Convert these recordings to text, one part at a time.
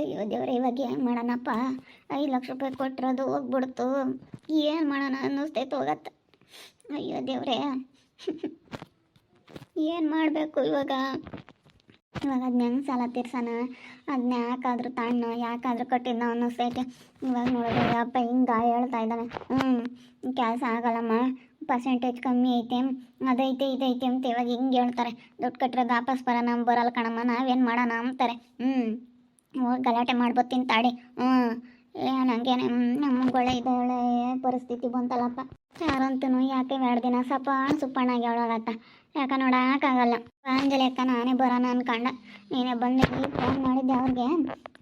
ಅಯ್ಯೋ ದೇವ್ರೆ, ಇವಾಗ ಏನು ಮಾಡೋಣಪ್ಪ? ಐದು ಲಕ್ಷ ರೂಪಾಯಿ ಕೊಟ್ಟಿರೋದು ಹೋಗ್ಬಿಡ್ತು. ಏನು ಮಾಡೋಣ ಅನ್ನಿಸ್ತೈತೆ ಹೋಗತ್ತ ಅಯ್ಯೋ ದೇವ್ರೆ. ಏನು ಮಾಡಬೇಕು ಇವಾಗ? ಇವಾಗ ಅದನ್ನ ಹೆಂಗೆ ಸಾಲ ತೀರ್ಸೋಣ? ಅದನ್ನ ಯಾಕಾದ್ರೂ ತಣ್ಣು, ಯಾಕಾದ್ರೂ ಕಟ್ಟಿದ್ನ ಅನ್ನಿಸ್ತೈತೆ ಇವಾಗ ನೋಡಿದ್ರೆ ಅಪ್ಪ ಹಿಂಗೆ ಹೇಳ್ತಾ ಇದ್ದಾನೆ. ಹ್ಞೂ ಕೆಲಸ ಆಗಲ್ಲಮ್ಮ. ಪರ್ಸೆಂಟೇಜ್ ಕಮ್ಮಿ ಐತೆ. ಅದೈತೆ, ಇದೈತೆ ಅಂತ ಇವಾಗ ಹಿಂಗೆ ಹೇಳ್ತಾರೆ. ದುಡ್ಡು ಕಟ್ಟಿರೋದು ವಾಪಸ್ ಬರೋಣ, ಬರಲ್ಲ ಕಣಮ್ಮ. ನಾವೇನು ಮಾಡೋಣ ಅಂತಾರೆ. ಹ್ಞೂ ಗಲಾಟೆ ಮಾಡ್ಬೋದು ತಾಡಿ ಹ್ಞೂ ಏ ನನಗೆ ನಮ್ಮಗೊಳ್ಳೆ ಇದೊಳ್ಳೆ ಪರಿಸ್ಥಿತಿ ಬಂತಲ್ಲಪ್ಪ. ಯಾರಂತೂ ಯಾಕೆ ಎರಡು ದಿನ ಸಪಾಣ ಸುಪ್ಪಣ್ಣಾಗಿ ಅವಳಾಗತ್ತ? ಯಾಕೆ ನೋಡೋಕ್ಕಾಗಲ್ಲ ಅಂಜಲಿ ಅಕ್ಕ, ನಾನೇ ಬರೋಣ ಅನ್ಕಂಡ. ನೀನೇ ಬಂದು ಫೋನ್ ಮಾಡಿದ್ದೆ ಅವ್ರಿಗೆ.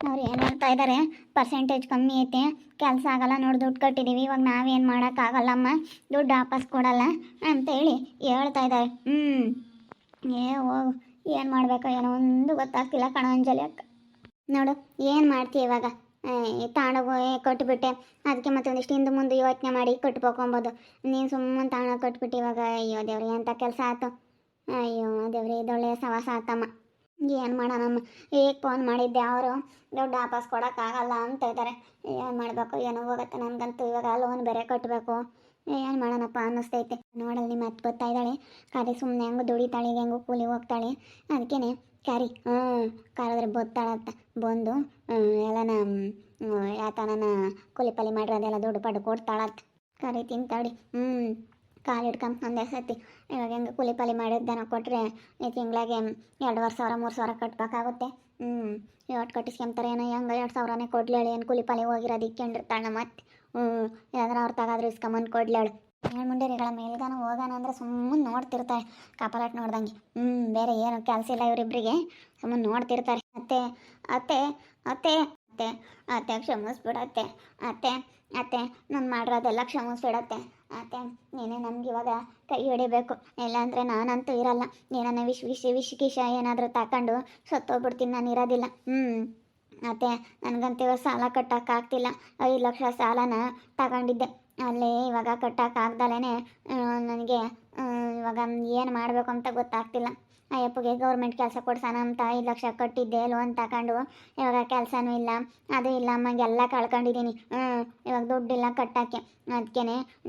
ಅವ್ರು ಏನು ಹೇಳ್ತಾ ಇದ್ದಾರೆ ಪರ್ಸೆಂಟೇಜ್ ಕಮ್ಮಿ ಐತೆ. ಕೆಲಸ ಆಗಲ್ಲ ನೋಡಿ, ದುಡ್ಡು ಕಟ್ಟಿದ್ದೀವಿ ಇವಾಗ ನಾವೇನು ಮಾಡೋಕ್ಕಾಗಲ್ಲಮ್ಮ? ದುಡ್ಡು ವಾಪಸ್ ಕೊಡಲ್ಲ ಅಂತೇಳಿ ಹೇಳ್ತಾ ಇದ್ದಾರೆ ಹ್ಞೂ ಏ, ಹೋಗು. ಏನು ಮಾಡಬೇಕೋ ಏನೋ ಒಂದು ಗೊತ್ತಾಗ್ತಿಲ್ಲ ಕಣ ಅಂಜಲಿ ಅಕ್ಕ. ನೋಡು, ಏನು ಮಾಡ್ತೀಯ ಇವಾಗ? ತಾಣಗು ಕೊಟ್ಬಿಟ್ಟೆ. ಅದಕ್ಕೆ ಮತ್ತೆ ಒಂದಿಷ್ಟು ಹಿಂದೆ ಮುಂದೆ ಯೋಚನೆ ಮಾಡಿ ಕಟ್ಬೇಕೊಂಬೋದು ನೀನು ಸುಮ್ಮನೆ ತಾಣ ಕೊಟ್ಬಿಟ್ಟು ಇವಾಗ, ಅಯ್ಯೋ ದೇವ್ರಿ ಅಂತ ಕೆಲಸ ಆಯ್ತು ಅಯ್ಯೋ ದೇವ್ರಿ, ಇದೊಳ್ಳೆ ಸವಾಸ ಆತಮ್ಮ. ಏನು ಮಾಡೋಣಮ್ಮ? ಈಗ ಫೋನ್ ಮಾಡಿದ್ದೆ ಅವರು? ದುಡ್ಡು ವಾಪಸ್ ಕೊಡೋಕ್ಕಾಗಲ್ಲ ಅಂತ ಇದ್ದಾರೆ ಏನು ಮಾಡಬೇಕು? ಏನೋ ಹೋಗುತ್ತೆ ನನಗಂತೂ. ಇವಾಗ ಲೋನ್ ಬೇರೆ ಕಟ್ಟಬೇಕು ಏನು ಮಾಡೋಣಪ್ಪ ಅನ್ನಿಸ್ತೈತೆ ನೋಡಲ್ಲಿ ನಿಮ್ಮ ಮತ್ತೆ ಬರ್ತಾ ಇದ್ದಾಳೆ. ಕಾರಿ ಸುಮ್ಮನೆ ಹೆಂಗು ದುಡಿತಾಳೆ, ಹೆಂಗು ಕೂಲಿ ಹೋಗ್ತಾಳೆ. ಅದಕ್ಕೇನೆ ಕಾರಿ ಹ್ಞೂ ಕರೆದ್ರೆ ಬತ್ತಾಳತ್ತ ಬಂದು ಎಲ್ಲನ ಯಾತನ ಕೂಲಿ ಪಾಲಿ ಮಾಡಿರೋದೆಲ್ಲ ದುಡ್ಡು ಪಡ್ಡು ಕೊಡ್ತಾಳತ್ತ ಕರಿ ತಿಂತಾಡಿ ಹ್ಞೂ ಕಾಲು ಹಿಡ್ಕೊಂಡು ಒಂದೇ ಸತಿ. ಇವಾಗ ಹೆಂಗೆ ಕೂಲಿ ಪಾಲಿ ಮಾಡಿದ್ದನ ಕೊಟ್ಟರೆ ಈ ತಿಂಗಳಿಗೆ ಎರಡುವರೆ ಸಾವಿರ, ಮೂರು ಸಾವಿರ ಕಟ್ಬೇಕಾಗುತ್ತೆ. ಹ್ಞೂ ಎಷ್ಟು ಕಟ್ಟಿಸ್ಕೊಂತಾರೆ ಏನೋ ಹೆಂಗೆ ಎರಡು ಸಾವಿರನೇ ಕೊಡ್ಲೇಳಿ ಏನು ಕೂಲಿ ಪಾಲಿ ಹೋಗಿರೋದು ಇಕ್ಕೊಂಡಿರ್ತಾಳೆ ಮತ್ತೆ. ಹ್ಞೂ ಯಾವ್ದಾರ ಅವ್ರು ತಗಾದ್ರು ಇಸ್ಕೊಂಬಂದು ಕೊಡ್ಲೇಳು ಏಳು ಮುಂಡೇರಿಗಳ ಮೇಲ್ಗಾನ ಹೋಗೋಣ ಅಂದ್ರೆ ಸುಮ್ಮನೆ ನೋಡ್ತಿರ್ತಾರೆ ಕಪಾಲಾಟ್ ನೋಡ್ದಂಗೆ. ಹ್ಞೂ ಬೇರೆ ಏನು ಕೆಲಸ ಇಲ್ಲ ಇವರಿಬ್ಬರಿಗೆ ಸುಮ್ಮನೆ ನೋಡ್ತಿರ್ತಾರೆ. ಅತ್ತೆ ಅತ್ತೆ ಅತ್ತೆ ಅತ್ತೆ ಅತ್ತೆ ಕ್ಷಮಿಸ್ಬಿಡತ್ತೆ, ಅತ್ತೆ ಅತ್ತೆ, ನಾನು ಮಾಡಿರೋದೆಲ್ಲ ಕ್ಷಮಿಸ್ಬಿಡತ್ತೆ, ಅತ್ತೆ, ನೀನೇ ನಮ್ಗೆ ಇವಾಗ ಕೈ ಹಿಡಿಬೇಕು. ಇಲ್ಲಾಂದರೆ ನಾನಂತೂ ಇರಲ್ಲ. ಏನನ್ನ ವಿಶ್ ವಿಶ್ ವಿಶ್ ಕಿಶ ಏನಾದರೂ ತಗೊಂಡು ಸತ್ತೋಗ್ಬಿಡ್ತೀನಿ, ನಾನು ಇರೋದಿಲ್ಲ. ಹ್ಞೂ ಅತ್ತೆ, ನನಗಂತೂ ಇವಾಗ ಸಾಲ ಕಟ್ಟೋಕ್ಕಾಗ್ತಿಲ್ಲ ಐದು ಲಕ್ಷ ಸಾಲನ ತಗೊಂಡಿದ್ದೆ. ಅಲ್ಲಿ ಇವಾಗ ಕಟ್ಟೋಕ್ಕಾಗ್ದಲೇ ನನಗೆ ಇವಾಗ ಏನು ಮಾಡಬೇಕು ಅಂತ ಗೊತ್ತಾಗ್ತಿಲ್ಲ. ಅಯ್ಯಪ್ಪಗೆ ಗೌರ್ಮೆಂಟ್ ಕೆಲಸ ಕೊಡ್ಸೋಣ ಅಂತ ಐದು ಲಕ್ಷ ಕಟ್ಟಿದ್ದೆ ಲೋನ್ ತಗೊಂಡು. ಇವಾಗ ಕೆಲಸನೂ ಇಲ್ಲ, ಅದು ಇಲ್ಲ, ಅಮ್ಮಂಗೆಲ್ಲ ಕಳ್ಕೊಂಡಿದ್ದೀನಿ ಇವಾಗ ದುಡ್ಡಿಲ್ಲ ಕಟ್ಟೋಕ್ಕೆ. ಅದಕ್ಕೆ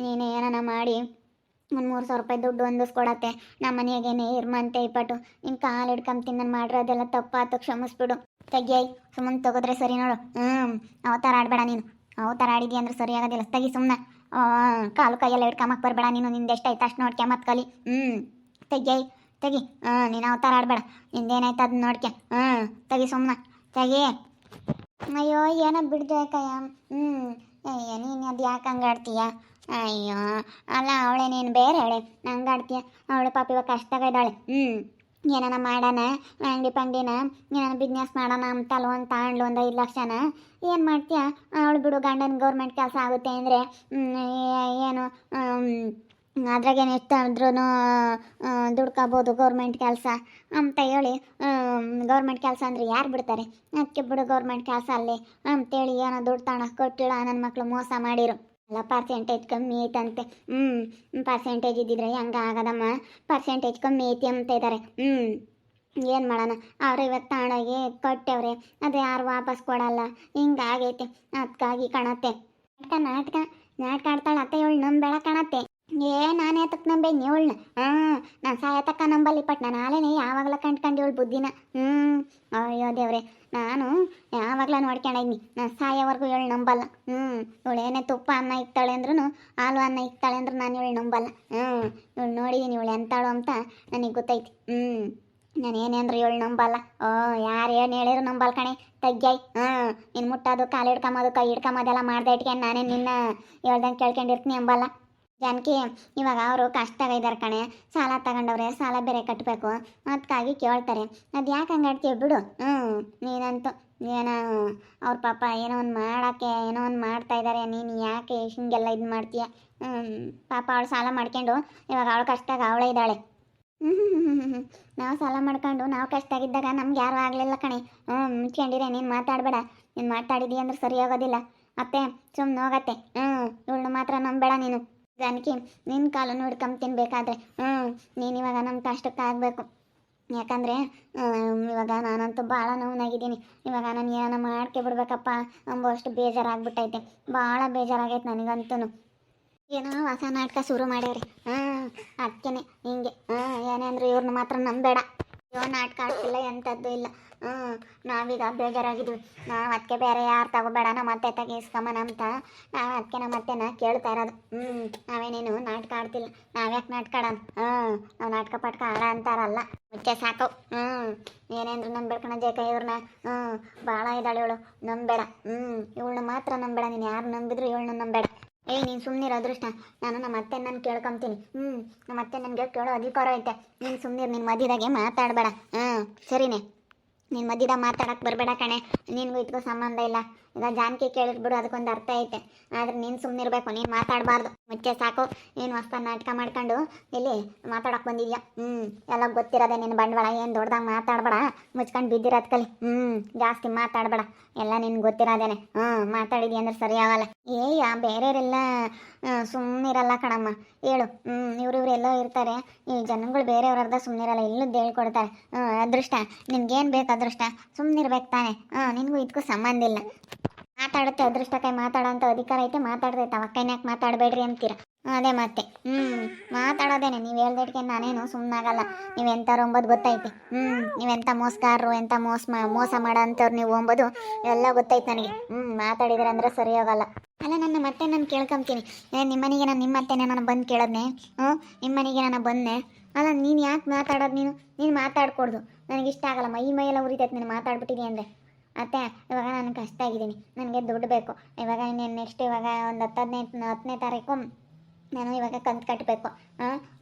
ನೀನು ಏನಾನ ಮಾಡಿ, ಒಂದು ಮೂರು ಸಾವಿರ ರೂಪಾಯಿ ದುಡ್ಡು ಹೊಂದಿಸ್ಕೊಡತ್ತೆ. ನಮ್ಮ ಮನೆಯಾಗೇನೆ ಇರ್ಮಂತೆ ಇಪ್ಪಟ್ಟು ನಿನ್ನ ಕಾಲು ಹಿಡ್ಕೊಂತೀನಿ ನಾನು ಮಾಡಿರೋದೆಲ್ಲ ತಪ್ಪಾತು, ಕ್ಷಮಿಸ್ಬಿಡು. ತೆಗಿಯೈ ಸುಮ್ಮನೆ ತಗೋದ್ರೆ ಸರಿ ನೋಡು. ಹ್ಞೂ ಅವತಾರ ಆಡಬೇಡ ನೀನು. ಅವತಾರ ಆಡಿದ್ಯ ಅಂದ್ರೆ ಸರಿ ಆಗೋದಿಲ್ಲ. ತೆಗಿ ಸುಮ್ಮನೆ ಕಾಲು ಕೈಯೆಲ್ಲ ಹಿಡ್ಕೊಂಬಕ್ಕೆ ಬರಬೇಡ ನೀನು. ನಿಂದು ಎಷ್ಟಾಯ್ತು ಅಷ್ಟು ನೋಡ್ಕೊಂಬತ್ ಕಲಿ. ಹ್ಞೂ ತೆಗಿಯೈ ತೆಗಿ. ಹಾಂ ನೀನು ಅವತಾರ ಆಡಬೇಡ. ನಿಂದೇನಾಯ್ತು ಅದನ್ನ ನೋಡ್ಕೆ. ಹ್ಞೂ ತೆಗಿ ಸುಮ್ಮನೆ ತೆಗಿ. ಅಯ್ಯೋ, ಏನೋ ಬಿಡ್ದು ಯಾಕಯ್ಯ ಹ್ಞೂ ಅಯ್ಯ, ನೀನು ಅದು ಯಾಕೆ ಹಂಗೆ ಆಡ್ತೀಯ? ಅಯ್ಯೋ, ಅಲ್ಲ, ಅವಳೆ ನೀನು ಬೇರೆ ಹೇಳೆ ನಂಗೆ ಆಡ್ತೀಯ. ಅವಳು ಪಾಪ ಇವಾಗ ಕಷ್ಟ ಇದ್ದಾಳೆ. ಹ್ಞೂ ಏನಾನ ಮಾಡೋಣ ಅಂಗಡಿ ಪಂಗಡಿನ? ಏನಾನ ಬಿಸ್ನೆಸ್ ಮಾಡೋಣ ಅಂತ ಲೋನ್ ತಗೊಂಡ್ಲು ಒಂದು ಐದು ಲಕ್ಷನ ಏನು ಮಾಡ್ತೀಯ? ಅವಳು ಬಿಡು, ಗಂಡನ ಗೌರ್ಮೆಂಟ್ ಕೆಲಸ ಆಗುತ್ತೆ ಅಂದರೆ ಏನು ಅದ್ರಾಗೇನು ಎಷ್ಟಾದ್ರೂ ದುಡ್ಕೋಬೋದು ಗೌರ್ಮೆಂಟ್ ಕೆಲಸ ಅಂತ ಹೇಳಿ ಗೌರ್ಮೆಂಟ್ ಕೆಲಸ ಅಂದರೆ ಯಾರು ಬಿಡ್ತಾರೆ? ಅದಕ್ಕೆ ಬಿಡು ಗೌರ್ಮೆಂಟ್ ಕೆಲಸ ಅಲ್ಲಿ ಅಂತೇಳಿ ಏನೋ ದುಡ್ಡು ತಗೊಂಡು ಕೊಟ್ಟಿಲ್ಲ ನನ್ನ ಮಕ್ಕಳು ಮೋಸ ಮಾಡಿರು. ಅಲ್ಲ ಪರ್ಸೆಂಟೇಜ್ ಕಮ್ಮಿ ಐತಂತೆ. ಹ್ಞೂ ಪರ್ಸೆಂಟೇಜ್ ಇದ್ದಿದ್ರೆ ಹೆಂಗೆ ಆಗದಮ್ಮ? ಪರ್ಸೆಂಟೇಜ್ ಕಮ್ಮಿ ಐತಿ ಅಂತ ಇದ್ದಾರೆ ಹ್ಞೂ ಏನು ಮಾಡೋಣ? ಅವ್ರು ಇವತ್ತು ತಗೊಂಡೋಗಿ ಕೊಟ್ಟವ್ರೆ. ಅದು ಯಾರು ವಾಪಸ್ ಕೊಡಲ್ಲ. ಹಿಂಗಾಗೈತೆ ಅದಕ್ಕಾಗಿ ಕಾಣತ್ತೆ. ನಾಟಕ ನಾಟಕ ನಾಟಕ ಆಡ್ತಾಳೆ. ಅತ್ತೆ ಇವಳು ನಂಬೇಡ ಕಾಣತ್ತೆ. ಏ, ನಾನೇ ಯಾತಕ್ಕೆ ನಂಬೆ ಇವಳನ್ನ ಹಾಂ ನಾನು ಸಾಯತಕ್ಕ ನಂಬಲ್ಲಿ ಪಟ್ ನಾನು ಆಲೇನೆ ಯಾವಾಗಲ ಕಂಡ್ಕೊಂಡು ಇವಳು ಬುದ್ಧಿನ. ಹ್ಞೂ ಅಯ್ಯೋ ದೇವ್ರೆ, ನಾನು ಯಾವಾಗಲ ನೋಡ್ಕೊಂಡಿದ್ನಿ ನಾನು ಸಾಯೋವರೆಗೂ ಇವಳು ನಂಬಲ್ಲ. ಹ್ಞೂ ಇವಳು ಏನೇ ತುಪ್ಪ ಅನ್ನ ಇಕ್ತಾಳೆ ಅಂದ್ರೂ ಹಾಲು ಅನ್ನ ಇಕ್ತಾಳೆ ಅಂದ್ರೂ ನಾನು ಇವಳು ನಂಬಲ್ಲ. ಹ್ಞೂ ಇವಳು ನೋಡಿದ್ದೀನಿ ಇವಳು ಎಂತಾಳು ಅಂತ ನನಗೆ ಗೊತ್ತೈತಿ. ಹ್ಞೂ ನಾನು ಏನೇ ಅಂದ್ರೆ ಇವಳು ನಂಬಲ್ಲ. ಓ, ಯಾರು ಏನು ಹೇಳಿದ್ರು ನಂಬಲ್ ಕಣೆ ತಗ್ಗೈ ಹಾಂ ನಿನ್ನ ಮುಟ್ಟೋದು, ಕಾಲು ಹಿಡ್ಕೊಂಬೋದು ಕೈ ಹಿಡ್ಕೊಂಬೋದೆಲ್ಲ ಮಾಡ್ದೆ ಇಟ್ಕೊಂಡು ನಾನೇ ನಿನ್ನ. ಹೇಳ್ದಂಗೆ ಕೇಳ್ಕೊಂಡಿರ್ತೀನಿ ಎಂಬಲ್ಲ ಜಾನಕಿ, ಇವಾಗ ಅವರು ಕಷ್ಟದಾಗ ಇದ್ದಾರೆ ಕಣೆ. ಸಾಲ ತಗೊಂಡವ್ರೆ ಸಾಲ ಬೇರೆ ಕಟ್ಟಬೇಕು ಅದಕ್ಕಾಗಿ ಕೇಳ್ತಾರೆ. ಅದು ಯಾಕೆ ಹಂಗೆ ಆಡ್ತೀಯ ಬಿಡು. ಹ್ಞೂ ನೀನಂತೂ ಏನೋ ಅವ್ರ ಪಾಪ ಏನೋ ಒಂದು ಮಾಡೋಕ್ಕೆ, ಏನೋ ಒಂದು ಮಾಡ್ತಾ ಇದ್ದಾರೆ ನೀನು ಯಾಕೆ ಹಿಂಗೆಲ್ಲ ಇದು ಮಾಡ್ತೀಯ? ಪಾಪ ಅವಳು ಸಾಲ ಮಾಡ್ಕೊಂಡು, ಇವಾಗ ಅವಳು ಕಷ್ಟದಾಗ ಅವಳೇ ಇದ್ದಾಳೆ. ನಾವು ಸಾಲ ಮಾಡ್ಕೊಂಡು ನಾವು ಕಷ್ಟಾಗಿದ್ದಾಗ ನಮ್ಗೆ ಯಾರು ಆಗಲಿಲ್ಲ ಕಣೆ. ಹ್ಞೂ ಮುಚ್ಕೊಂಡಿರೆ, ನೀನು ಮಾತಾಡಬೇಡ. ನೀನು ಮಾತಾಡಿದಿ ಅಂದ್ರೆ ಸರಿ ಆಗೋದಿಲ್ಲ. ಅತ್ತೆ ಸುಮ್ಮನೆ ಹೋಗತ್ತೆ. ಹ್ಞೂ ಇವಳನ್ನ ಮಾತ್ರ ನಂಬೇಡ ನೀನು. ಜಾನಕಿ ನಿನ್ನ ಕಾಲನ್ನು ಹಿಡ್ಕೊಂಡು ತಿನ್ಬೇಕಾದ್ರೆ. ಹ್ಞೂ ನೀನು ಇವಾಗ ನಮ್ಮ ಕಷ್ಟಕ್ಕೆ ಆಗಬೇಕು. ಯಾಕಂದರೆ ಇವಾಗ ನಾನಂತೂ ಭಾಳ ನೋವಾಗಿದ್ದೀನಿ ಇವಾಗ ನಾನು ಏನಾನ ಮಾಡ್ಕೆ ಬಿಡ್ಬೇಕಪ್ಪ. ಅಂಬುವಷ್ಟು ಬೇಜಾರಾಗ್ಬಿಟ್ಟೈತೆ. ಭಾಳ ಬೇಜಾರಾಗೈತೆ ನನಗಂತೂ ಏನೋ ಹೊಸ ನಾಟಕ ಶುರು ಮಾಡ್ಯಾವ್ರಿ. ಹಾಂ ಅದಕ್ಕೇನೆ ಹಿಂಗೆ. ಹಾಂ ಅಂದ್ರೆ ಇವ್ರನ್ನ ಮಾತ್ರ ನಂಬೇಡ. ಅಯ್ಯೋ, ನಾಟಕ ಆಡ್ತಿಲ್ಲ ಎಂಥದ್ದು ಇಲ್ಲ. ಹ್ಞೂ ನಾವೀಗ ಬೇಜಾರಾಗಿದ್ವಿ. ನಾವು ಅದಕ್ಕೆ ಬೇರೆ ಯಾರು ತಗೋಬೇಡ, ನಮ್ಮ ಅತ್ತೆ ತಗ ಇಸ್ಕೊಂಬನ ಅಂತ ನಾವು ಅದಕ್ಕೆ ನಮ್ಮ ಅತ್ತೆನ ಕೇಳ್ತಾ ಇರೋದು. ಹ್ಞೂ ನಾವೇನೇನು ನಾಟಕ ಆಡ್ತಿಲ್ಲ. ನಾವ್ಯಾಕೆ ನಾಟಕ ಆಡೋಣ? ಹ್ಞೂ ನಾವು ನಾಟಕ ಪಟ್ಕ ಆಡ ಅಂತಾರಲ್ಲ. ಮುಚ್ಚೆ ಸಾಕು. ಹ್ಞೂ ಏನೇಂದ್ರು ನಂಬೇಡ್ಕಣ ಜೇಕ ಇವ್ರನ್ನ? ಹ್ಞೂ ಭಾಳ ಇದ್ದಾಳೆ ಇವಳು. ನಂಬೇಡ ಹ್ಞೂ ಇವಳನ್ನ ಮಾತ್ರ ನಂಬೇಡ ನೀನು ಯಾರು ನಂಬಿದ್ರು ಇವಳನ್ನ ನಂಬೇಡ ಏಯ್ ನೀನು ಸುಮ್ಮನಿರ ಅದೃಷ್ಟ. ನಾನು ನಮ್ಮ ಅತ್ತೆ ನಾನು ಕೇಳ್ಕೊಂತೀನಿ. ಹ್ಞೂ ನಮ್ಮ ಅತ್ತೆ ನನಗೆ ಕೇಳೋ ಅಧಿಕಾರ ಐತೆ. ನೀನು ಸುಮ್ಮನಿರು ನಿನ್ನ ಮದ್ಯದಾಗೆ ಮಾತಾಡಬೇಡ. ಹಾಂ ಸರಿನೆ. ನಿನ್ನ ಮಧ್ಯದಾಗ ಮಾತಾಡಕ್ಕೆ ಬರಬೇಡ ಕಣೆ. ನಿನಗೂ ಇದಕ್ಕೂ ಸಂಬಂಧ ಇಲ್ಲ. ಈಗ ಜಾನಕಿ ಕೇಳಿದ್ಬಿಡು ಅದಕ್ಕೊಂದು ಅರ್ಥ ಐತೆ. ಆದ್ರೆ ನೀನು ಸುಮ್ಮನಿರ್ಬೇಕು ನೀನು ಮಾತಾಡಬಾರ್ದು. ಮುಚ್ಚೆ ಸಾಕು. ಏನು ಹೊಸ ನಾಟಕ ಮಾಡ್ಕೊಂಡು ಇಲ್ಲಿ ಮಾತಾಡಕ್ಕೆ ಬಂದಿದ್ಯಾ? ಹ್ಞೂ ಎಲ್ಲ ಗೊತ್ತಿರೋದೆ ನಿನ್ನ ಬಂಡವಾಳ. ಏನು ದೊಡ್ಡದಾಗ ಮಾತಾಡಬೇಡ. ಮುಚ್ಕೊಂಡು ಬಿದ್ದಿರೋದು ಕಲಿ. ಹ್ಞೂ ಜಾಸ್ತಿ ಮಾತಾಡಬೇಡ. ಎಲ್ಲ ನಿನ್ಗೆ ಗೊತ್ತಿರೋದೇನೆ. ಹ್ಞೂ ಮಾತಾಡಿದ್ಯ ಅಂದ್ರೆ ಸರಿ ಆಗಲ್ಲ. ಏಯ್ಯ ಬೇರೆಯವರೆಲ್ಲ ಸುಮ್ಮನಿರಲ್ಲ ಕಣಮ್ಮ. ಹೇಳು. ಹ್ಞೂ ಇವ್ರು ಇವ್ರು ಎಲ್ಲೋ ಇರ್ತಾರೆ. ಈ ಜನಗಳು ಬೇರೆಯವ್ರದ್ದ ಸುಮ್ಮನಿರಲ್ಲ ಇಲ್ಲದ್ದು ಹೇಳ್ಕೊಡ್ತಾರೆ. ಹ್ಞೂ ಅದೃಷ್ಟ. ನಿನ್ಗೇನು ಬೇಕು ಅದೃಷ್ಟ? ಸುಮ್ಮನಿರ್ಬೇಕು ತಾನೆ. ಹ್ಞೂ ನಿನಗೂ ಇದಕ್ಕೂ ಸಂಬಂಧ ಇಲ್ಲ. ಮಾತಾಡುತ್ತೆ ಅದೃಷ್ಟ ಕೈ ಮಾತಾಡೋಂಥ ಅಧಿಕಾರ ಐತೆ ಮಾತಾಡ್ತೈತೆ ಅವಕ್ಕೈನ ಯಾಕೆ ಮಾತಾಡಬೇಡ್ರಿ ಅಂತೀರ. ಅದೇ ಮತ್ತೆ. ಹ್ಞೂ ಮಾತಾಡೋದೇನೆ, ನೀವು ಹೇಳ್ದಟ್ಕೆ ನಾನೇನು ಸುಮ್ಮನಾಗಲ್ಲ ನೀವು ಎಂಥವ್ರು ಅಂಬೋದು ಗೊತ್ತೈತೆ? ಹ್ಞೂ ನೀವೆಂಥ ಮೋಸಗಾರರು ಎಂಥ ಮೋಸ ಮಾ, ಮೋಸ ಮಾಡೋ ಅಂಥವ್ರು ನೀವು ಅಂಬೋದು ಎಲ್ಲ ಗೊತ್ತೈತೆ ನನಗೆ. ಹ್ಞೂ ಮಾತಾಡಿದ್ರೆ ಅಂದ್ರೆ ಸರಿ ಹೋಗಲ್ಲ ಅಲ್ಲ, ನನ್ನ ಮತ್ತೆ ನಾನು ಕೇಳ್ಕೊಂತೀನಿ ಏ ನಿಮ್ಮ ಮನೆಗೆ ನಾನು, ನಿಮ್ಮ ಅತ್ತೆನೇ ನಾನು ಬಂದು ಕೇಳೋದ್ನೆ? ಹ್ಞೂ ನಿಮ್ಮನೆಗೆ ನಾನು ಬಂದೆ ಅಲ್ಲ, ನೀನು ಯಾಕೆ ಮಾತಾಡೋದು ನೀನು? ನೀನು ಮಾತಾಡ್ಕೊಡ್ದು. ನನಗಿಷ್ಟ ಆಗಲ್ಲ ಮೈ ಮೈಯೆಲ್ಲ ಉರಿತೈತೆ ನೀನು ಮಾತಾಡ್ಬಿಟ್ಟಿದೆ ಅಂದರೆ? ಅತ್ತೆ, ಇವಾಗ ನಾನು ಕಷ್ಟ ಆಗಿದ್ದೀನಿ. ನನಗೆ ದುಡ್ಡು ಬೇಕು. ಇವಾಗ ಇನ್ನೇನು ನೆಕ್ಸ್ಟ್ ಇವಾಗ ಒಂದು ಹತ್ತು ಹದಿನೈದು ಹತ್ತನೇ ತಾರೀಕು. ನಾನು ಇವಾಗ ಕಂತು ಕಟ್ಟಬೇಕು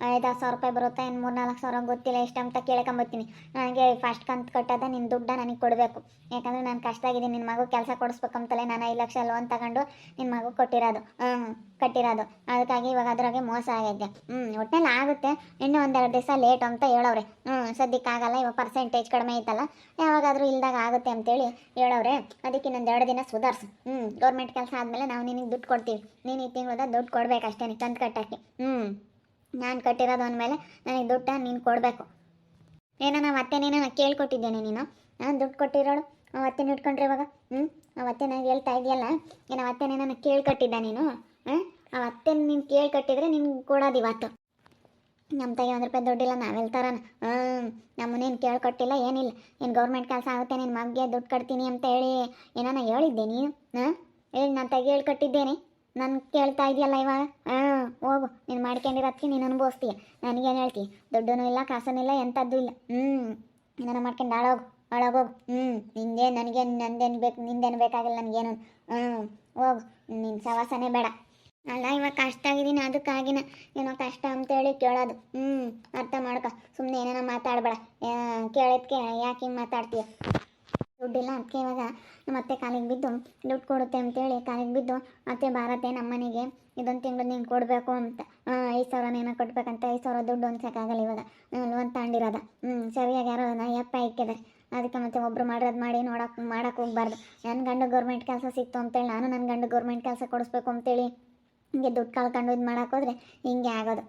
ಐದು ಸಾವಿರ ರೂಪಾಯಿ ಬರುತ್ತೆ? ಇನ್ನು ಮೂರು ನಾಲ್ಕು ಸಾವಿರ ಗೊತ್ತಿಲ್ಲ, ಎಷ್ಟು ಅಂತ ಕೇಳ್ಕೊಂಬತ್ತೀನಿ. ನನಗೆ ಫಸ್ಟ್ ಕಂತು ಕಟ್ಟೋದ ನಿನ್ನ ದುಡ್ಡ ನನಗೆ ಕೊಡಬೇಕು. ಯಾಕಂದರೆ ನಾನು ಕಷ್ಟ ಆಗಿದ್ದೀನಿ ನಿನ್ನ ಮಗು ಕೆಲಸ ಕೊಡಿಸ್ಬೇಕಂತಲೇ ನಾನು ಐದು ಲಕ್ಷ ಲೋನ್ ತಗೊಂಡು ನಿನ್ನ ಮಗು ಕೊಟ್ಟಿರೋದು. ಹ್ಞೂ ಕಟ್ಟಿರೋದು. ಅದಕ್ಕಾಗಿ ಇವಾಗ ಅದ್ರಾಗೆ ಮೋಸ ಆಗೈತೆ ಹ್ಞೂ ಒಟ್ಟಿನಲ್ಲಿ ಆಗುತ್ತೆ. ಇನ್ನೂ ಒಂದೆರಡು ದಿವಸ ಲೇಟ್ ಅಂತ ಹೇಳೋವ್ರೆ. ಹ್ಞೂ ಸದ್ಯಕ್ಕಾಗಲ್ಲ ಇವಾಗ ಪರ್ಸೆಂಟೇಜ್ ಕಡಿಮೆ ಐತಲ್ಲ. ಯಾವಾಗಾದರೂ ಇಲ್ದಾಗ ಆಗುತ್ತೆ ಅಂತೇಳಿ ಹೇಳವ್ರೆ. ಅದಕ್ಕೆ ಇನ್ನೊಂದು ಎರಡು ದಿನ ಸುಧಾರಿಸು. ಹ್ಞೂ ಗೌರ್ಮೆಂಟ್ ಕೆಲಸ ಆದಮೇಲೆ ನಾವು ನಿನಗೆ ದುಡ್ಡು ಕೊಡ್ತೀವಿ. ನೀನು ಈ ತಿಂಗಳದ ದುಡ್ಡು ಕೊಡ್ಬೇಕು ಅಷ್ಟೇ ಕಂತು ಕಟ್ಟೋಕ್ಕೆ. ಹ್ಞೂ ನಾನು ಕಟ್ಟಿರೋದು ಅಂದಮೇಲೆ ನನಗೆ ದುಡ್ಡ ನೀನು ಕೊಡಬೇಕು. ಏನೋ ನಾವು ನಾನು ಕೇಳ್ಕೊಟ್ಟಿದ್ದೇನೆ ನೀನು. ನಾನು ದುಡ್ಡು ಕೊಟ್ಟಿರೋಳು. ಅವ ಅತ್ತೆನ ಇಟ್ಕೊಂಡ್ರೆ ಇವಾಗ? ಹ್ಞೂ ಅವ ಅತ್ತೆ ನನಗೆ ಹೇಳ್ತಾ ಇದೆಯಲ್ಲ? ಏನೋ ಅತ್ತೆನೇ ನಾನು ಕೇಳ್ಕಟ್ಟಿದ್ದ ನೀನು? ಹಾಂ ಅವ ಅತ್ತೆನ ನೀನು ಕೇಳ್ಕೊಟ್ಟಿದ್ರೆ ನಿನ್ಗೆ ಕೊಡೋದು ಇವತ್ತು. ನಮ್ಮ ತಾಯಿ ಒಂದು ರೂಪಾಯಿ ದುಡ್ಡಿಲ್ಲ ನಾವೆಲ್ಲ ತರೋಣ ಹ್ಞೂ ನಮ್ಮನ್ನೇನು ಕೇಳ್ಕೊಟ್ಟಿಲ್ಲ, ಏನಿಲ್ಲ. ಏನು ಗೌರ್ಮೆಂಟ್ ಕೆಲಸ ಆಗುತ್ತೆ ನಿನ್ನ ಮಗ್ಗೆ ದುಡ್ಡು ಕಟ್ತೀನಿ ಅಂತ ಹೇಳಿ ಏನಾನ ಹೇಳಿದ್ದೆ ನೀನು. ಹಾಂ ಹೇಳಿ, ನಾನು ತೆಗೆ ಹೇಳ್ಕೊಟ್ಟಿದ್ದೇನೆ. ನಾನು ಕೇಳ್ತಾ ಇದೆಯಲ್ಲ ಇವಾಗ ಹಾಂ ಹೋಗು. ನೀನು ಮಾಡ್ಕೊಂಡಿರೋದಕ್ಕೆ ನೀನು ಅನುಭವಿಸ್ತೀಯ. ನನಗೇನು ಹೇಳ್ತೀಯ ದುಡ್ಡೂ ಇಲ್ಲ, ಕಾಸನೂ ಇಲ್ಲ ಎಂಥದ್ದು ಇಲ್ಲ. ಹ್ಞೂ ಏನಾರ ಮಾಡ್ಕೊಂಡು ಹಾಳೋಗು, ಹಾಳಾಗೋಗು. ಹ್ಞೂ ನಿಂದೇ ನನಗೇನು, ನಂದೇನು ಬೇಕು, ನಿಂದೇನು ಬೇಕಾಗಿಲ್ಲ ನನಗೇನು. ಹ್ಞೂ ಹೋಗು. ನಿನ್ನ ಸವಾಸನೇ ಬೇಡ. ಅಲ್ಲ ಇವಾಗ ಕಷ್ಟ ಆಗಿದ್ದೀನಿ ಅದಕ್ಕಾಗಿನ. ಏನೋ ಕಷ್ಟ ಅಂತೇಳಿ ಕೇಳೋದು. ಹ್ಞೂ ಅರ್ಥ ಮಾಡ್ಕೊ. ಸುಮ್ಮನೆ ಏನೇನೋ ಮಾತಾಡಬೇಡ. ಕೇಳಿದ್ಕೆ ಯಾಕೆ ಹಿಂಗೆ ಮಾತಾಡ್ತೀಯ? ದುಡ್ಡಿಲ್ಲ ಅದಕ್ಕೆ ಇವಾಗ ನಮ್ಮ ಅತ್ತೆ ಕಾಲಿಗೆ ಬಿದ್ದು ದುಡ್ಡು ಕೊಡುತ್ತೆ ಅಂತೇಳಿ ಕಾಲಿಗೆ ಬಿದ್ದು, ಅತ್ತೆ ಭಾರತೆ ನಮ್ಮ ಮನೆಗೆ, ಇದೊಂದು ತಿಂಗಳು ನೀನು ಕೊಡಬೇಕು ಅಂತ ಐದು ಸಾವಿರ ಏನೋ ಕೊಡ್ಬೇಕಂತ ಐದು ಸಾವಿರ ದುಡ್ಡು ಹೊಂದ್ಸೋಕ್ಕಾಗಲ್ಲ ಇವಾಗ. ಲೋನ್ ತಗೊಂಡಿರೋದ. ಹ್ಞೂ ಸರಿಯಾಗಿ ಯಾರೋ ಯಪ್ಪ ಇಕ್ಕಿದೆ ಅದಕ್ಕೆ ಮತ್ತೆ ಒಬ್ಬರು ಮಾಡೋದು ಮಾಡಿ ನೋಡಕ್ಕೆ ಮಾಡಕ್ಕೆ ಹೋಗ್ಬಾರ್ದು. ನನ್ನ ಗಂಡ ಗೌರ್ಮೆಂಟ್ ಕೆಲಸ ಸಿಕ್ತು ಅಂತೇಳಿ, ನಾನು ನನ್ನ ಗಂಡ ಗೌರ್ಮೆಂಟ್ ಕೆಲಸ ಕೊಡಿಸ್ಬೇಕು ಅಂತೇಳಿ ಹಿಂಗೆ ದುಡ್ಡು ಕಳ್ಕೊಂಡು ಇದು ಮಾಡೋಕ್ಕೋದ್ರೆ ಹಿಂಗೆ ಆಗೋದು.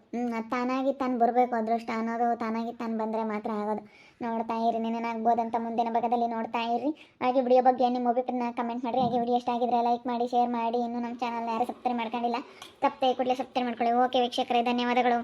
ತಾನಾಗಿ ತಾನು ಬರಬೇಕು ಅದೃಷ್ಟ ಅನ್ನೋದು ತಾನಾಗಿ ತಾನು ಬಂದರೆ ಮಾತ್ರ ಆಗೋದು. ನೋಡ್ತಾ ಇರಿ ಆಗ್ಬೋದಂತ ಮುಂದಿನ ಭಾಗದಲ್ಲಿ ನೋಡ್ತಾ ಇರಿ. ಹಾಗೆ ವಿಡಿಯೋ ಬಗ್ಗೆ ನಿಮ್ಮ ಅಭಿಪ್ರಾಯನ ಕಮೆಂಟ್ ಮಾಡಿರಿ. ಹಾಗೆ ವಿಡಿಯೋ ಇಷ್ಟ ಆಗಿದ್ರೆ ಲೈಕ್ ಮಾಡಿ ಶೇರ್ ಮಾಡಿ. ಇನ್ನೂ ನಮ್ಮ ಚಾನಲ್ ಯಾರು ಸಬ್ಸ್ಕ್ರೈಬ್ ಮಾಡ್ಕೊಂಡಿಲ್ಲ, ತಪ್ಪೇ ಕೂಡಲೇ ಸಬ್ಸ್ಕ್ರೈಬ್ ಮಾಡ್ಕೊಳ್ಳಿ. ಓಕೆ ವೀಕ್ಷಕರೇ, ಧನ್ಯವಾದಗಳು.